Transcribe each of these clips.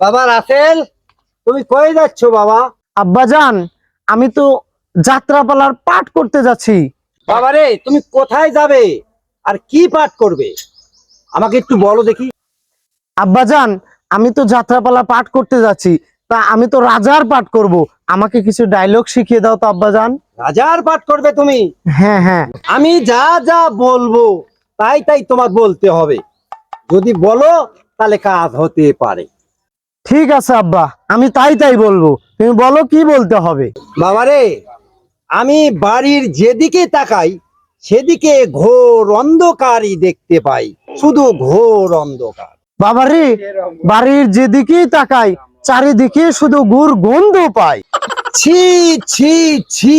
বাবা রাসেল তুমি কই যাচ্ছ বাবা? আব্বাজান আমি তো যাত্রাপালার পাঠ করতে যাচ্ছি। বাবা রে তুমি কোথায় যাবে? আর কি পাঠ করবে? আমাকে একটু বলো দেখি। আব্বাজান আমি তো যাত্রাপালা পাঠ করতে যাচ্ছি তা আমি তো রাজার পাঠ করব। আমাকে কিছু ডায়লগ শিখিয়ে দাও তো আব্বাজান। রাজার পাঠ করবে তুমি? হ্যাঁ হ্যাঁ। আমি যা যা বলব তাই তাই তোমার বলতে হবে। যদি বলো তাহলে কাজ হতে পারে। ঠিক আছে আব্বা আমি তাই তাই বলব। তুমি বলো কি বলতে হবে? বাবারে আমি বাড়ির যেদিকে তাকাই সেদিকে ঘোর অন্ধকারই দেখতে পাই। শুধু ঘোর অন্ধকার। বাবারে বাড়ির যেদিকেই তাকাই চারিদিকে শুধু গুড় গন্ধ পাই। ছি ছি ছি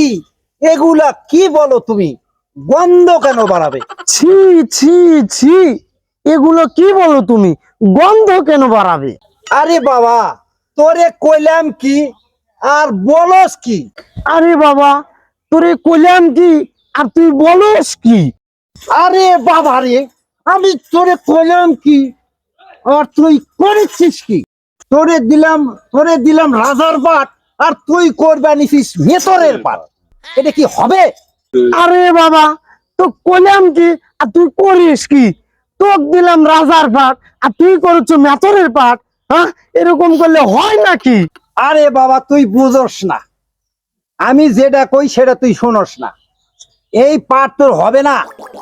এগুলা কি বলো তুমি? গন্ধ কেন বাড়াবে? ছি ছি ছি। এগুলো কি বলো তুমি? গন্ধ কেন বাড়াবে? আরে বাবা তোরে কইলাম কি আর বলস কি? আরে বাবা তোরে কইলাম কি আর তুই বলস কি? আরে বাবা রে আমি তোরে কইলাম কি আর তুই করেছিস কি? তোরে দিলাম তোরে দিলাম রাজার পাট আর তুই করবা নিছিস মেতরের পাট এটা কি হবে? আরে বাবা তো কইলাম কি আর তুই করিস কি? তোক দিলাম রাজার পাট আর তুই করছ মেথরের পাট হ্যাঁ? এরকম করলে হয় নাকি? আরে বাবা তুই বুঝোস না। আমি যেটা কই সেটা তুই শোনস না। এই পাঠ তোর হবে না।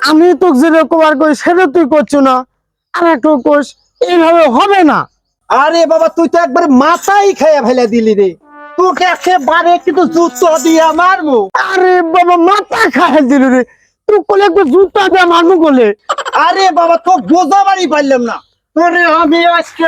আমি তো যেরকম আর কই সেটা তুই করছ না। আর একটু কোষ এইভাবে হবে না। আরে বাবা তুই তো একবার মাথাই খাইয়া ফেলে দিলি রে। তোকে একেবারে কিন্তু জুতো দিয়ে মারবো। আরে বাবা মাথা খাই দিল রে। তুই কোলে একটু জুতা দিয়ে মানু কোলে। আরে বাবা তো বোঝাবারই পারলাম না। তোরে আমি আজকে